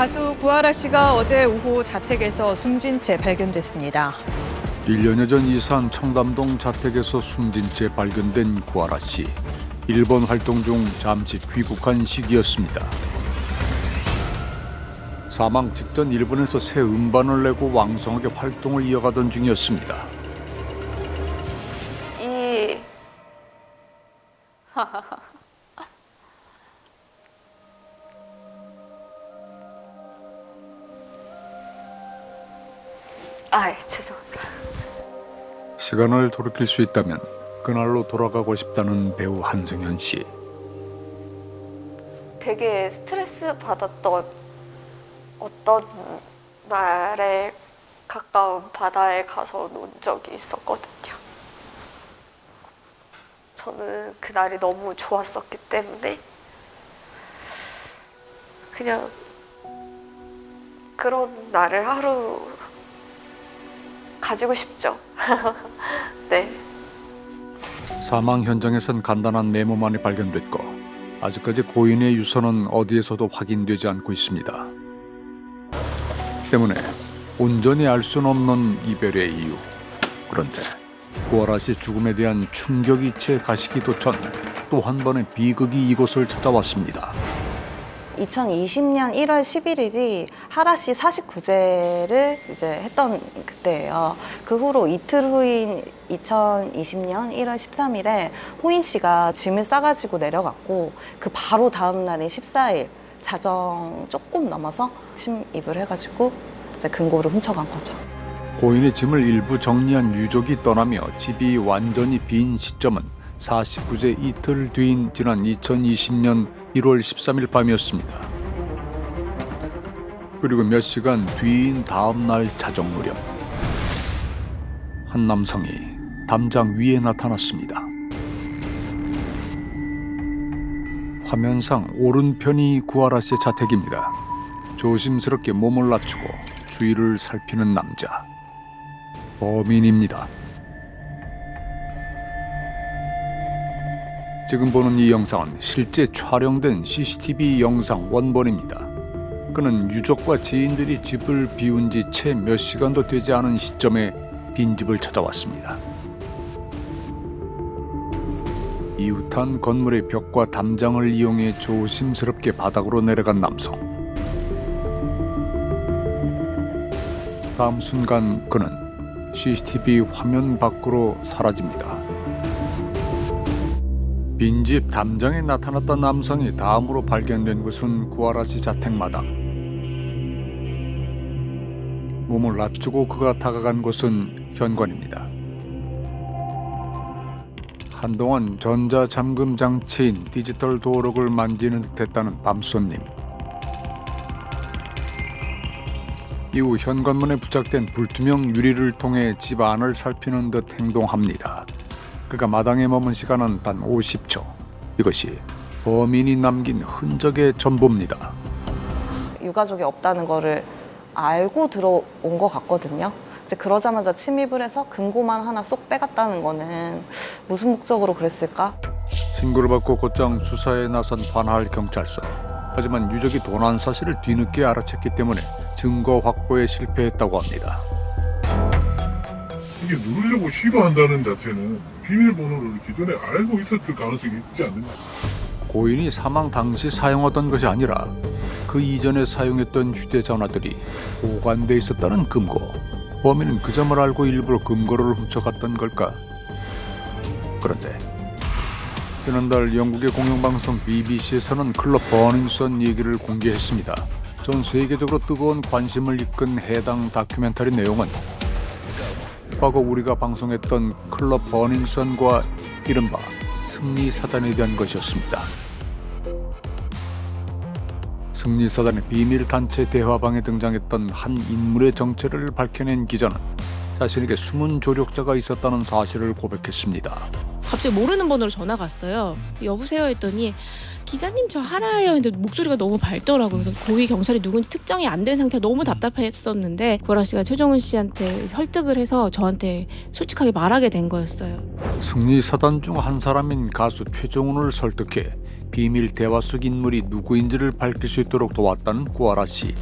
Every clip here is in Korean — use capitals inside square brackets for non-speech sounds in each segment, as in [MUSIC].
가수 구하라 씨가 어제 오후 자택에서 숨진 채 발견됐습니다. 1년여 전 이사한 청담동 자택에서 숨진 채 발견된 구하라 씨. 일본 활동 중 잠시 귀국한 시기였습니다. 사망 직전 일본에서 새 음반을 내고 왕성하게 활동을 이어가던 중이었습니다. 시간을 돌이킬 수 있다면 그날로 돌아가고 싶다는 배우 한승현 씨. 되게 스트레스 받았던 어떤 날에 가까운 바다에 가서 논 적이 있었거든요. 저는 그 날이 너무 좋았었기 때문에 그냥 그런 날을 하루 가지고 싶죠. [LAUGHS] 네. 사망 현장에선 간단한 메모만이 발견됐고 아직까지 고인의 유서는 어디에서도 확인되지 않고 있습니다. 때문에 온전히 알 수는 없는 이별의 이유. 그런데 구하라 씨 죽음에 대한 충격이 채 가시기도 전 또 한 번의 비극이 이곳을 찾아왔습니다. 2020년 1월 11일이 하라 씨 49제를 이제 했던 그때예요. 그 후로 이틀 후인 2020년 1월 13일에 호인 씨가 짐을 싸가지고 내려갔고 그 바로 다음 날인 14일 자정 조금 넘어서 침입을 해가지고 이제 금고를 훔쳐간 거죠. 고인의 짐을 일부 정리한 유족이 떠나며 집이 완전히 빈 시점은 49제 이틀 뒤인 지난 2020년 1월 13일 밤이었습니다. 그리고 몇 시간 뒤인 다음 날 자정 무렵 한 남성이 담장 위에 나타났습니다. 화면상 오른편이 구하라 씨의 자택입니다. 조심스럽게 몸을 낮추고 주위를 살피는 남자. 범인입니다. 지금 보는 이 영상은 실제 촬영된 CCTV 영상 원본입니다. 그는 유족과 지인들이 집을 비운 지 채 몇 시간도 되지 않은 시점에 빈집을 찾아왔습니다. 이웃한 건물의 벽과 담장을 이용해 조심스럽게 바닥으로 내려간 남성. 다음 순간 그는 CCTV 화면 밖으로 사라집니다. 빈집 담장에 나타났던 남성이 다음으로 발견된 곳은 구하라 씨 자택 마당. 몸을 낮추고 그가 다가간 곳은 현관입니다. 한동안 전자 잠금 장치인 디지털 도어록을 만지는 듯했다는 밤손님. 이후 현관문에 부착된 불투명 유리를 통해 집 안을 살피는 듯 행동합니다. 그가 마당에 머문 시간은 단 50초. 이것이 범인이 남긴 흔적의 전부입니다. 유가족이 없다는 거를 알고 들어온 것 같거든요. 이제 그러자마자 침입을 해서 금고만 하나 쏙 빼갔다는 거는 무슨 목적으로 그랬을까? 신고를 받고 곧장 수사에 나선 관할 경찰서. 하지만 유족이 도난 사실을 뒤늦게 알아챘기 때문에 증거 확보에 실패했다고 합니다. 이게 누르려고 시도한다는 자체는 비밀번호를 기존에 알고 있었을 가능성이 있지 않느냐. 고인이 사망 당시 사용하던 것이 아니라 그 이전에 사용했던 휴대전화들이 보관돼 있었다는 금고. 범인은 그 점을 알고 일부러 금고를 훔쳐갔던 걸까? 그런데 지난달 영국의 공영방송 BBC에서는 클럽 버닝썬 얘기를 공개했습니다. 전 세계적으로 뜨거운 관심을 이끈 해당 다큐멘터리 내용은 과거 우리가 방송했던 클럽 버닝썬과 이른바 승리 사단에 대한 것이었습니다. 승리 사단의 비밀 단체 대화방에 등장했던 한 인물의 정체를 밝혀낸 기자는 자신에게 숨은 조력자가 있었다는 사실을 고백했습니다. 갑자기 모르는 번호로 전화가 왔어요. 여보세요 했더니 기자님 저 하라예요. 근데 목소리가 너무 밝더라고요. 그래서 고위 경찰이 누군지 특정이 안 된 상태가 너무 답답했었는데 구하라 씨가 최종훈 씨한테 설득을 해서 저한테 솔직하게 말하게 된 거였어요. 승리 사단 중 한 사람인 가수 최종훈을 설득해 비밀 대화 속 인물이 누구인지를 밝힐 수 있도록 도왔다는 구하라 씨.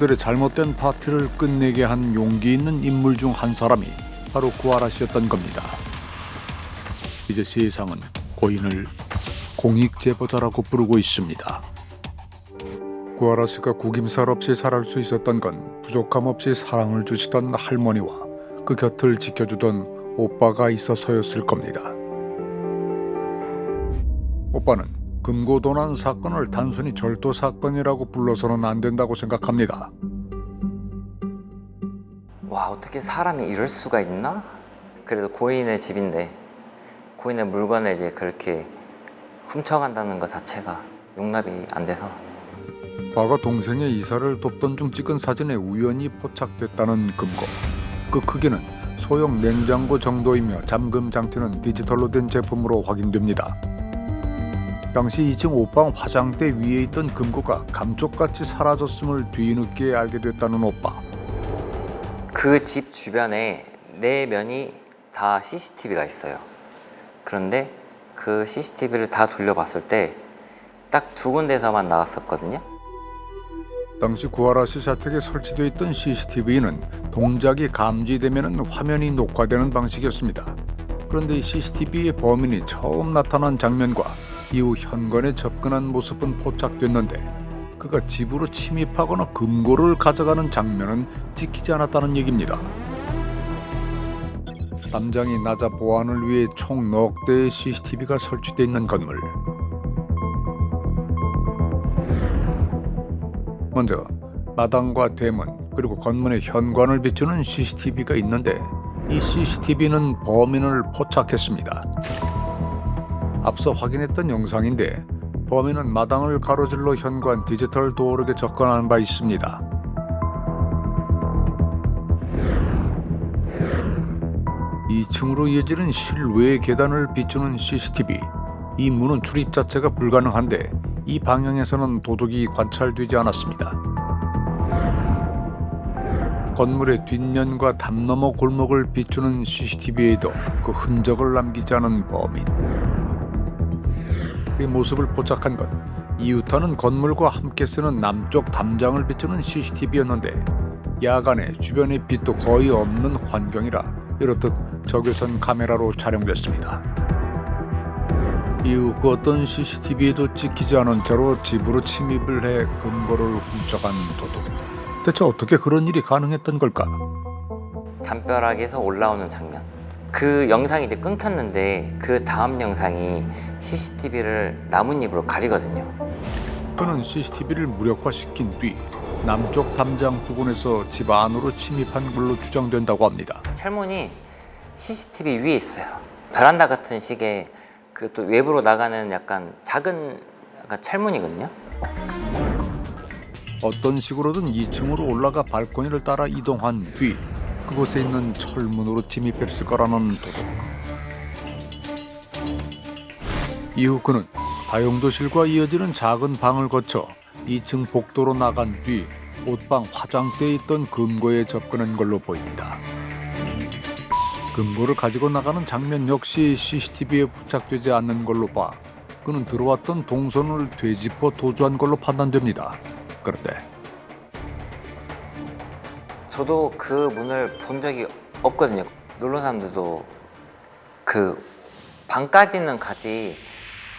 그들의 잘못된 파티를 끝내게 한 용기 있는 인물 중 한 사람이 바로 구하라 씨였던 겁니다. 이제 세상은 고인을 공익 제보자라고 부르고 있습니다. 구하라 씨가 구김살 없이 살아갈 수 있었던 건 부족함 없이 사랑을 주시던 할머니와 그 곁을 지켜주던 오빠가 있어서였을 겁니다. 오빠는 금고도난 사건을 단순히 절도 사건이라고 불러서는 안 된다고 생각합니다. 와 어떻게 사람이 이럴 수가 있나? 그래도 고인의 집인데 고인의 물건을 이제 그렇게 훔쳐간다는 것 자체가 용납이 안 돼서 과거 동생의 이사를 돕던 중 찍은 사진에 우연히 포착됐다는 금고. 그 크기는 소형 냉장고 정도이며 잠금 장치는 디지털로 된 제품으로 확인됩니다. 당시 2층 옷방 화장대 위에 있던 금고가 감쪽같이 사라졌음을 뒤늦게 알게 됐다는 오빠. 그 집 주변에 네 면이 다 CCTV가 있어요. 그런데 그 CCTV를 다 돌려봤을 때 딱 두 군데서만 나왔었거든요. 당시 구하라 씨 자택에 설치되어 있던 CCTV는 동작이 감지되면 화면이 녹화되는 방식이었습니다. 그런데 이 CCTV의 범인이 처음 나타난 장면과 이후 현관에 접근한 모습은 포착됐는데 그가 집으로 침입하거나 금고를 가져가는 장면은 찍히지 않았다는 얘기입니다. 담장이 낮아 보안을 위해 총 넉 대의 CCTV가 설치되어 있는 건물. 먼저 마당과 대문 그리고 건물의 현관을 비추는 CCTV가 있는데 이 CCTV는 범인을 포착했습니다. 앞서 확인했던 영상인데 범인은 마당을 가로질러 현관 디지털 도어락에 접근한 바 있습니다. 이층으로 이어지는 실외 계단을 비추는 CCTV. 이 문은 출입 자체가 불가능한데 이 방향에서는 도둑이 관찰되지 않았습니다. 건물의 뒷면과 담 너머 골목을 비추는 CCTV에도 그 흔적을 남기지 않은 범인. 그 모습을 포착한 건 이웃하는 건물과 함께 쓰는 남쪽 담장을 비추는 CCTV였는데 야간에 주변에 빛도 거의 없는 환경이라 이렇듯 적외선 카메라로 촬영됐습니다. 이후 그 어떤 CCTV에도 찍히지 않은 채로 집으로 침입을 해 금고를 훔쳐간 도둑. 대체 어떻게 그런 일이 가능했던 걸까? 담벼락에서 올라오는 장면. 그 영상이 이제 끊겼는데 그 다음 영상이 CCTV를 나뭇잎으로 가리거든요. 그는 CCTV를 무력화시킨 뒤 남쪽 담장 부근에서 집 안으로 침입한 걸로 추정된다고 합니다. 철문이 CCTV 위에 있어요. 베란다 같은 식의 그 또 외부로 나가는 약간 작은 약간 철문이거든요. 어떤 식으로든 2층으로 올라가 발코니를 따라 이동한 뒤 그곳에 있는 철문으로 침입했을 거라는 도둑. 이후 그는 다용도실과 이어지는 작은 방을 거쳐 2층 복도로 나간 뒤 옷방 화장대에 있던 금고에 접근한 걸로 보입니다. 금고를 가지고 나가는 장면 역시 CCTV에 포착되지 않는 걸로 봐 그는 들어왔던 동선을 되짚어 도주한 걸로 판단됩니다. 그런데 저도 그 문을 본 적이 없거든요. 놀러 사람들도 그 방까지는 가지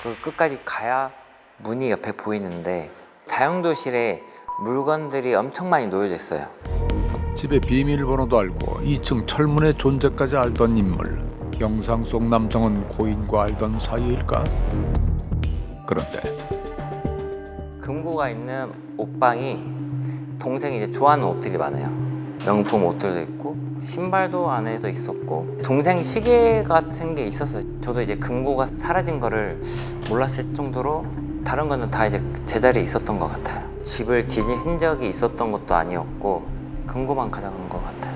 그 끝까지 가야 문이 옆에 보이는데 다용도실에 물건들이 엄청 많이 놓여져 있어요. 집의 비밀번호도 알고 2층 철문의 존재까지 알던 인물 영상 속 남성은 고인과 알던 사이일까? 그런데 금고가 있는 옷방이 동생이 이제 좋아하는 옷들이 많아요. 명품 옷들도 있고 신발도 안에도 있었고 동생 시계 같은 게 있었어요. 저도 이제 금고가 사라진 거를 몰랐을 정도로 다른 거는 다 이제 제자리에 있었던 것 같아요. 집을 지진 흔적이 있었던 것도 아니었고 금고만 가져간 것 같아요.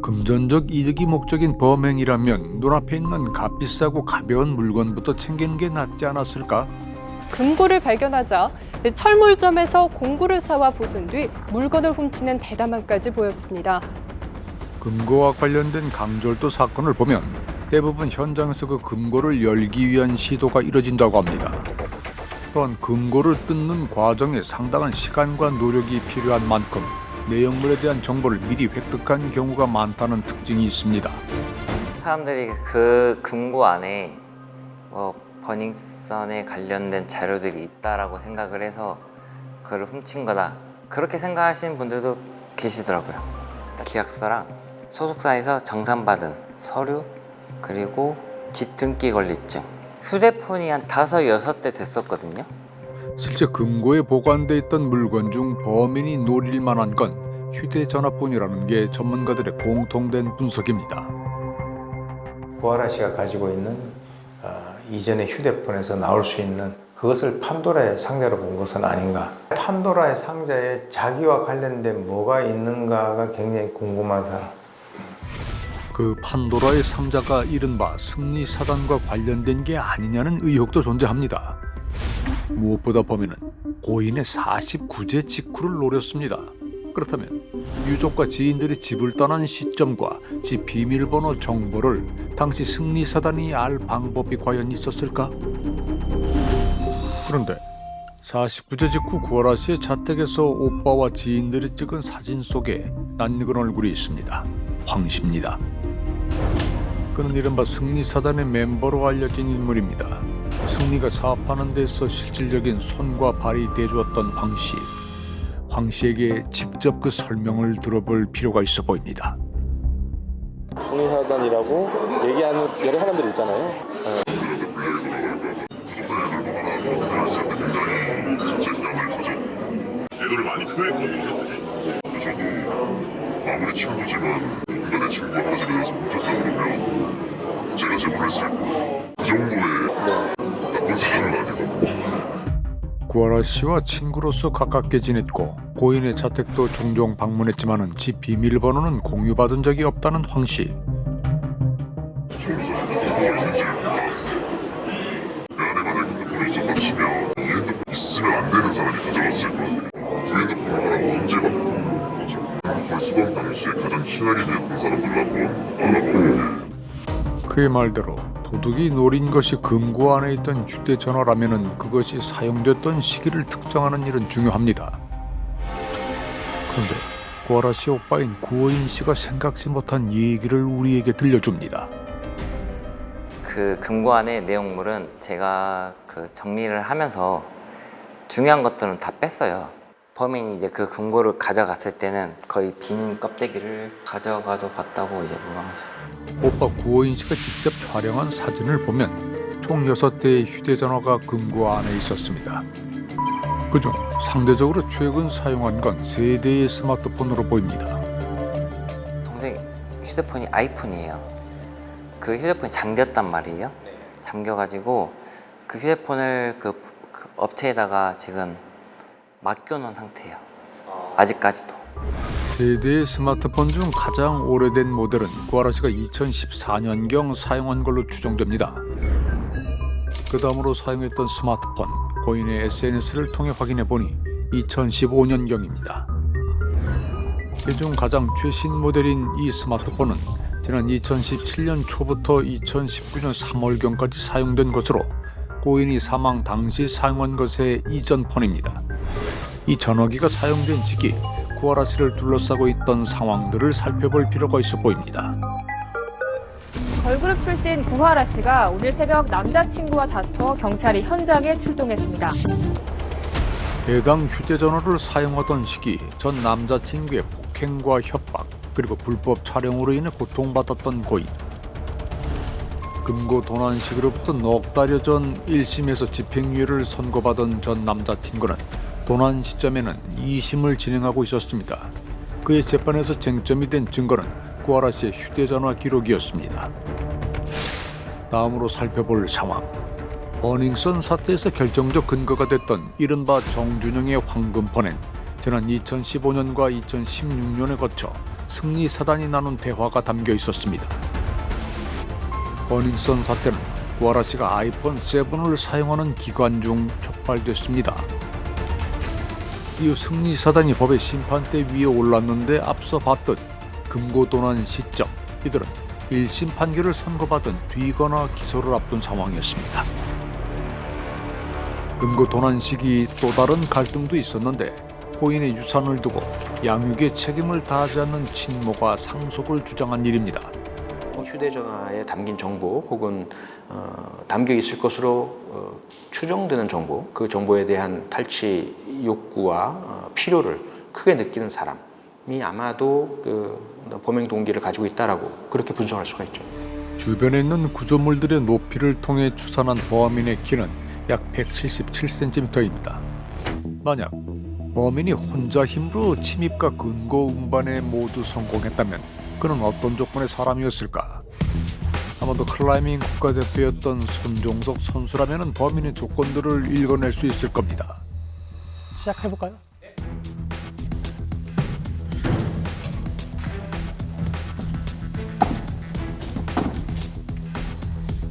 금전적 이득이 목적인 범행이라면 눈앞에 있는 값비싸고 가벼운 물건부터 챙기는 게 낫지 않았을까? 금고를 발견하자 철물점에서 공구를 사와 부순 뒤 물건을 훔치는 대담함까지 보였습니다. 금고와 관련된 강절도 사건을 보면 대부분 현장에서 그 금고를 열기 위한 시도가 이뤄진다고 합니다. 또한 금고를 뜯는 과정에 상당한 시간과 노력이 필요한 만큼 내용물에 대한 정보를 미리 획득한 경우가 많다는 특징이 있습니다. 사람들이 그 금고 안에 뭐 버닝썬에 관련된 자료들이 있다라고 생각을 해서 그걸 훔친 거다. 그렇게 생각하시는 분들도 계시더라고요. 계약서랑 소속사에서 정산받은 서류 그리고 집 등기 권리증. 휴대폰이 한 다섯 여섯 대 됐었거든요. 실제 금고에 보관돼 있던 물건 중 범인이 노릴 만한 건 휴대전화뿐이라는 게 전문가들의 공통된 분석입니다. 고아라 씨가 가지고 있는 어, 이전의 휴대폰에서 나올 수 있는 그것을 판도라의 상자로 본 것은 아닌가. 판도라의 상자에 자기와 관련된 뭐가 있는가가 굉장히 궁금한 사람. 그 판도라의 상자가 이른바 승리 사단과 관련된 게 아니냐는 의혹도 존재합니다. 무엇보다 범인은 고인의 49제 직후를 노렸습니다. 그렇다면 유족과 지인들이 집을 떠난 시점과 집 비밀번호 정보를 당시 승리 사단이 알 방법이 과연 있었을까? 그런데 49제 직후 구하라 씨의 자택에서 오빠와 지인들이 찍은 사진 속에 낯익은 얼굴이 있습니다. 황 씨입니다. 그는 이른바 승리사단의 멤버로 알려진 인물입니다. 승리가 사업하는 데서 실질적인 손과 발이 돼주었던 황 씨. 황 씨에게 직접 그 설명을 들어볼 필요가 있어 보입니다. 승리사단이라고 얘기하는 여러 사람들이 있잖아요. 애도를 많이 표했거든요. 저도 아무리 친구지만 내 친구가 하나 집에 가서 훔쳤다 그러면 제가 제보했을 구하라 씨와 친구로서 가깝게 지냈고 고인의 자택도 종종 방문했지만은 집 비밀번호는 공유받은 적이 없다는 황 씨. 그의 말대로 도둑이 노린 것이 금고 안에 있던 휴대전화라면은 그것이 사용됐던 시기를 특정하는 일은 중요합니다. 그런데 구하라 씨 오빠인 구호인 씨가 생각지 못한 얘기를 우리에게 들려줍니다. 그 금고 안의 내용물은 제가 그 정리를 하면서 중요한 것들은 다 뺐어요. 범인이 이제 그 금고를 가져갔을 때는 거의 빈 껍데기를 가져가도 봤다고 이제 물어하죠. 오빠 구호인 씨가 직접 촬영한 사진을 보면 총 6대의 휴대전화가 금고 안에 있었습니다. 그중 상대적으로 최근 사용한 건 3대의 스마트폰으로 보입니다. 동생 휴대폰이 아이폰이에요. 그 휴대폰이 잠겼단 말이에요. 잠겨가지고 그 휴대폰을 그, 그 업체에다가 지금 맡겨놓은 상태예요. 아직까지도. 세대의 스마트폰 중 가장 오래된 모델은 구하라 씨가 2014년경 사용한 걸로 추정됩니다. 그 다음으로 사용했던 스마트폰, 고인의 SNS를 통해 확인해 보니 2015년경입니다. 이중 가장 최신 모델인 이 스마트폰은 지난 2017년 초부터 2019년 3월경까지 사용된 것으로 고인이 사망 당시 사용한 것의 이전 폰입니다. 이 전화기가 사용된 시기 구하라 씨를 둘러싸고 있던 상황들을 살펴볼 필요가 있어 보입니다. 걸그룹 출신 구하라 씨가 오늘 새벽 남자친구와 다투어 경찰이 현장에 출동했습니다. 해당 휴대전화를 사용하던 시기 전 남자친구의 폭행과 협박 그리고 불법 촬영으로 인해 고통받았던 고인 금고 도난식으로부터 넉 달여 전 1심에서 집행유예를 선고받은 전 남자친구는 도난 시점에는 2심을 진행하고 있었습니다. 그의 재판에서 쟁점이 된 증거는 구하라 씨의 휴대전화 기록이었습니다. 다음으로 살펴볼 상황. 버닝썬 사태에서 결정적 근거가 됐던 이른바 정준영의 황금폰엔 지난 2015년과 2016년에 거쳐 승리 사단이 나눈 대화가 담겨 있었습니다. 버닝썬 사태는 구아라 씨가 아이폰 7을 사용하는 기간 중 촉발됐습니다. 이후 승리 사단이 법의 심판대 위에 올랐는데 앞서 봤듯 금고 도난 시점 이들은 1심 판결을 선고받은 뒤거나 기소를 앞둔 상황이었습니다. 금고 도난 시기 또 다른 갈등도 있었는데 고인의 유산을 두고 양육의 책임을 다하지 않는 친모가 상속을 주장한 일입니다. 휴대전화에 담긴 정보 혹은 어, 담겨 있을 것으로 어, 추정되는 정보, 그 정보에 대한 탈취 욕구와 어, 필요를 크게 느끼는 사람이 아마도 그 범행 동기를 가지고 있다라고 그렇게 분석할 수가 있죠. 주변에 있는 구조물들의 높이를 통해 추산한 범인의 키는 약 177cm입니다. 만약 범인이 혼자 힘으로 침입과 근거 운반에 모두 성공했다면 그는 어떤 조건의 사람이었을까? 아마도 클라이밍 국가대표였던 손종석 선수라면 범인의 조건들을 읽어낼 수 있을 겁니다. 시작해볼까요?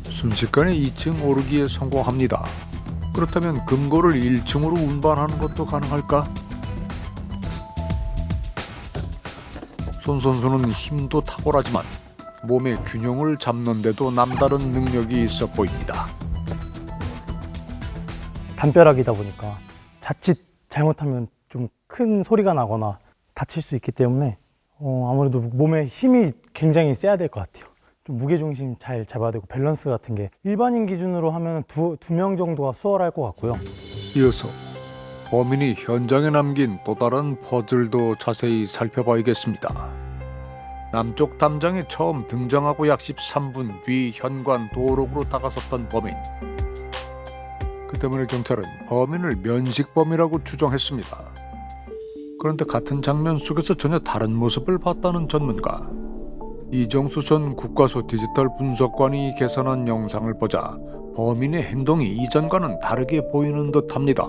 순식간에 2층 오르기에 성공합니다. 그렇다면 금고를 1층으로 운반하는 것도 가능할까? 손 선수는 힘도 탁월하지만 몸의 균형을 잡는데도 남다른 능력이 있어 보입니다. 담벼락이다 보니까 자칫 잘못하면 좀 큰 소리가 나거나 다칠 수 있기 때문에 어, 아무래도 몸에 힘이 굉장히 세야 될 것 같아요. 좀 무게중심 잘 잡아야 되고 밸런스 같은 게 일반인 기준으로 하면 두 두 명 정도가 수월할 것 같고요. 이어서 범인이 현장에 남긴 또 다른 퍼즐도 자세히 살펴봐야겠습니다. 남쪽 담장에 처음 등장하고 약 13분 뒤 현관 도록으로 다가섰던 범인. 그 때문에 경찰은 범인을 면식범이라고 추정했습니다. 그런데 같은 장면 속에서 전혀 다른 모습을 봤다는 전문가. 이정수 전 국가소 디지털 분석관이 개선한 영상을 보자 범인의 행동이 이전과는 다르게 보이는 듯합니다.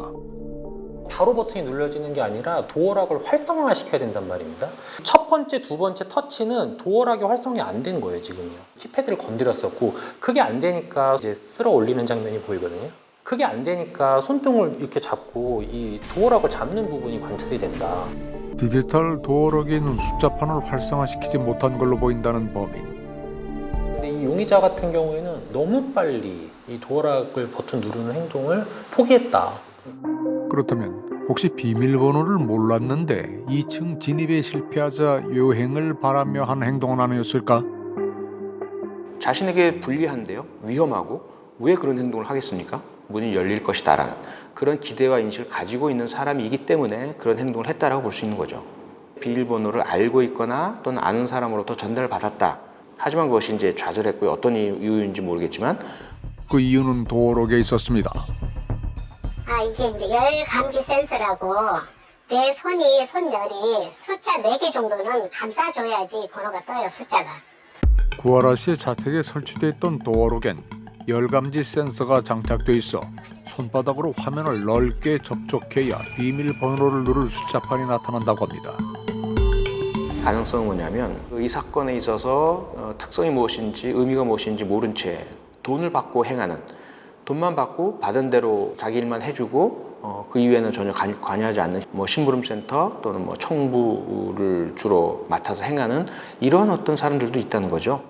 바로 버튼이 눌러지는 게 아니라 도어락을 활성화 시켜야 된단 말입니다. 첫 번째, 두 번째 터치는 도어락이 활성이 안 된 거예요, 지금요. 키패드를 건드렸었고, 그게 안 되니까 이제 쓸어 올리는 장면이 보이거든요. 그게 안 되니까 손등을 이렇게 잡고 이 도어락을 잡는 부분이 관찰이 된다. 디지털 도어락에 있는 숫자판을 활성화시키지 못한 걸로 보인다는 범인. 근데 이 용의자 같은 경우에는 너무 빨리 이 도어락을 버튼 누르는 행동을 포기했다. 그렇다면 혹시 비밀번호를 몰랐는데 2층 진입에 실패하자 요행을 바라며 한 행동은 아니었을까? 자신에게 불리한데요, 위험하고 왜 그런 행동을 하겠습니까? 문이 열릴 것이다라는 그런 기대와 인식을 가지고 있는 사람이기 때문에 그런 행동을 했다라고 볼 수 있는 거죠. 비밀번호를 알고 있거나 또는 아는 사람으로부터 전달을 받았다. 하지만 그것이 이제 좌절했고요. 어떤 이유인지 모르겠지만 그 이유는 도어락에 있었습니다. 아 이게 이제 열 감지 센서라고 내 손이 손열이 숫자 4개 정도는 감싸줘야지 번호가 떠요 숫자가 구하라 씨의 자택에 설치돼 있던 도어락엔 열감지 센서가 장착돼 있어 손바닥으로 화면을 넓게 접촉해야 비밀 번호를 누를 숫자판이 나타난다고 합니다. 가능성은 뭐냐면 이 사건에 있어서 어, 특성이 무엇인지 의미가 무엇인지 모른 채 돈을 받고 행하는 돈만 받고 받은 대로 자기 일만 해주고 어, 그 이외에는 전혀 관, 관여하지 않는 뭐 심부름센터 또는 뭐 청부를 주로 맡아서 행하는 이런 어떤 사람들도 있다는 거죠.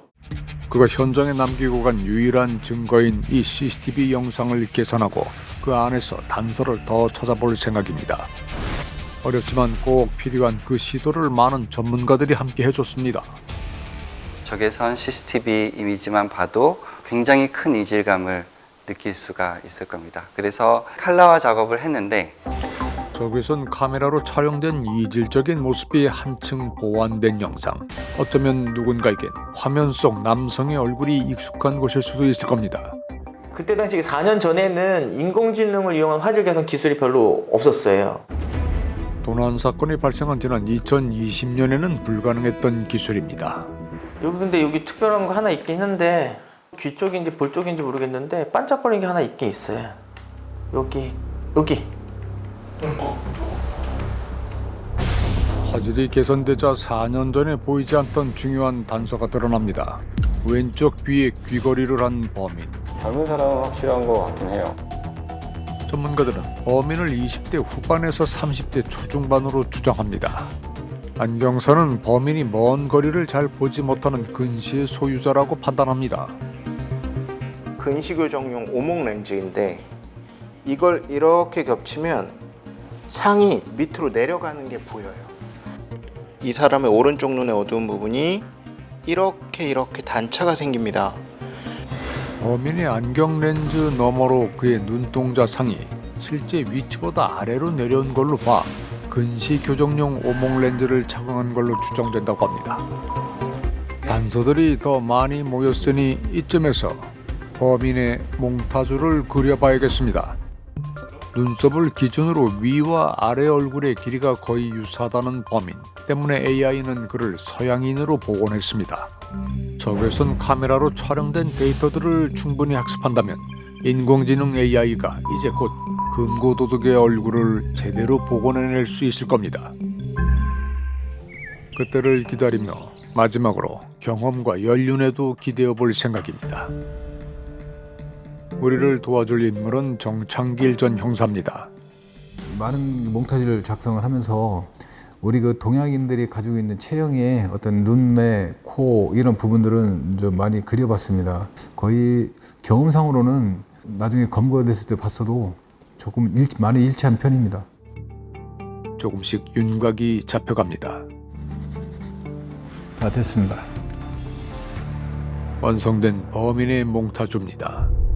그가 현장에 남기고 간 유일한 증거인 이 CCTV 영상을 계산하고 그 안에서 단서를 더 찾아볼 생각입니다. 어렵지만 꼭 필요한 그 시도를 많은 전문가들이 함께 해줬습니다. 적외선 CCTV 이미지만 봐도 굉장히 큰 이질감을 느낄 수가 있을 겁니다. 그래서 칼라화 작업을 했는데 적외선 카메라로 촬영된 이질적인 모습이 한층 보완된 영상. 어쩌면 누군가에겐 화면 속 남성의 얼굴이 익숙한 것일 수도 있을 겁니다. 그때 당시 4년 전에는 인공지능을 이용한 화질 개선 기술이 별로 없었어요. 도난 사건이 발생한 지난 2020년에는 불가능했던 기술입니다. 여기 근데 여기 특별한 거 하나 있긴 한데 귀 쪽인지 볼 쪽인지 모르겠는데 반짝거리는 게 하나 있긴 있어요. 여기 여기 화질이 개선되자 4년 전에 보이지 않던 중요한 단서가 드러납니다. 왼쪽 귀에 귀걸이를 한 범인. 젊은 사람은 확실한 것 같긴 해요. 전문가들은 범인을 20대 후반에서 30대 초중반으로 추정합니다. 안경사는 범인이 먼 거리를 잘 보지 못하는 근시의 소유자라고 판단합니다. 근시교정용 오목 렌즈인데 이걸 이렇게 겹치면 상이 밑으로 내려가는 게 보여요. 이 사람의 오른쪽 눈의 어두운 부분이 이렇게 이렇게 단차가 생깁니다. 범인의 안경 렌즈 너머로 그의 눈동자 상이 실제 위치보다 아래로 내려온 걸로 봐 근시 교정용 오목 렌즈를 착용한 걸로 추정된다고 합니다. 단서들이 더 많이 모였으니 이쯤에서 범인의 몽타주를 그려봐야겠습니다. 눈썹을 기준으로 위와 아래 얼굴의 길이가 거의 유사하다는 범인 때문에 AI는 그를 서양인으로 복원했습니다. 적외선 카메라로 촬영된 데이터들을 충분히 학습한다면 인공지능 AI가 이제 곧 금고도둑의 얼굴을 제대로 복원해낼 수 있을 겁니다. 그때를 기다리며 마지막으로 경험과 연륜에도 기대어 볼 생각입니다. 우리를 도와줄 인물은 정창길 전 형사입니다. 많은 몽타주를 작성을 하면서 우리 그 동양인들이 가지고 있는 체형의 어떤 눈매, 코 이런 부분들은 좀 많이 그려봤습니다. 거의 경험상으로는 나중에 검거됐을 때 봤어도 조금 일, 많이 일치한 편입니다. 조금씩 윤곽이 잡혀갑니다. 다 됐습니다. 완성된 범인의 몽타주입니다.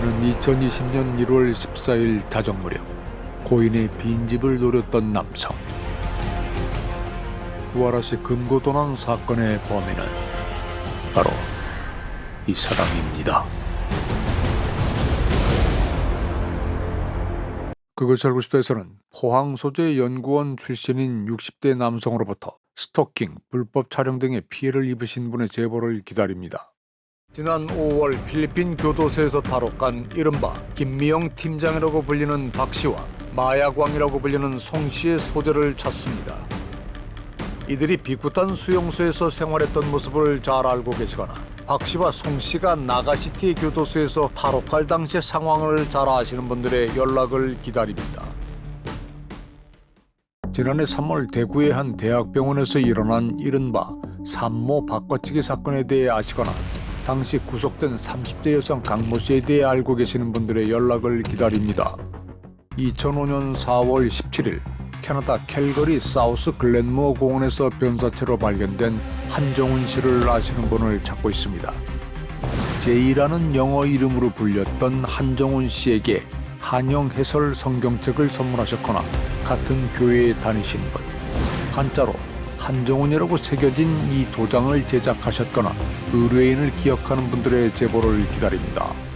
그는 2020년 1월 14일 자정 무렵 고인의 빈집을 노렸던 남성. 구하라시 금고도난 사건의 범인은 바로 이 사람입니다. 그것을 알고 싶다에서는 포항 소재 연구원 출신인 60대 남성으로부터 스토킹, 불법 촬영 등의 피해를 입으신 분의 제보를 기다립니다. 지난 5월 필리핀 교도소에서 탈옥한 이른바 김미영 팀장이라고 불리는 박 씨와 마야광이라고 불리는 송 씨의 소재를 찾습니다. 이들이 비쿠탄 수용소에서 생활했던 모습을 잘 알고 계시거나 박 씨와 송 씨가 나가시티 교도소에서 탈옥할 당시의 상황을 잘 아시는 분들의 연락을 기다립니다. 지난해 3월 대구의 한 대학병원에서 일어난 이른바 산모 바꿔치기 사건에 대해 아시거나 당시 구속된 30대 여성 강모 씨에 대해 알고 계시는 분들의 연락을 기다립니다. 2005년 4월 17일 캐나다 캘거리 사우스 글렌무어 공원에서 변사체로 발견된 한정훈 씨를 아시는 분을 찾고 있습니다. 제이라는 영어 이름으로 불렸던 한정훈 씨에게 한영 해설 성경책을 선물하셨거나 같은 교회에 다니신 분, 한자로 한정훈이라고 새겨진 이 도장을 제작하셨거나 의뢰인을 기억하는 분들의 제보를 기다립니다.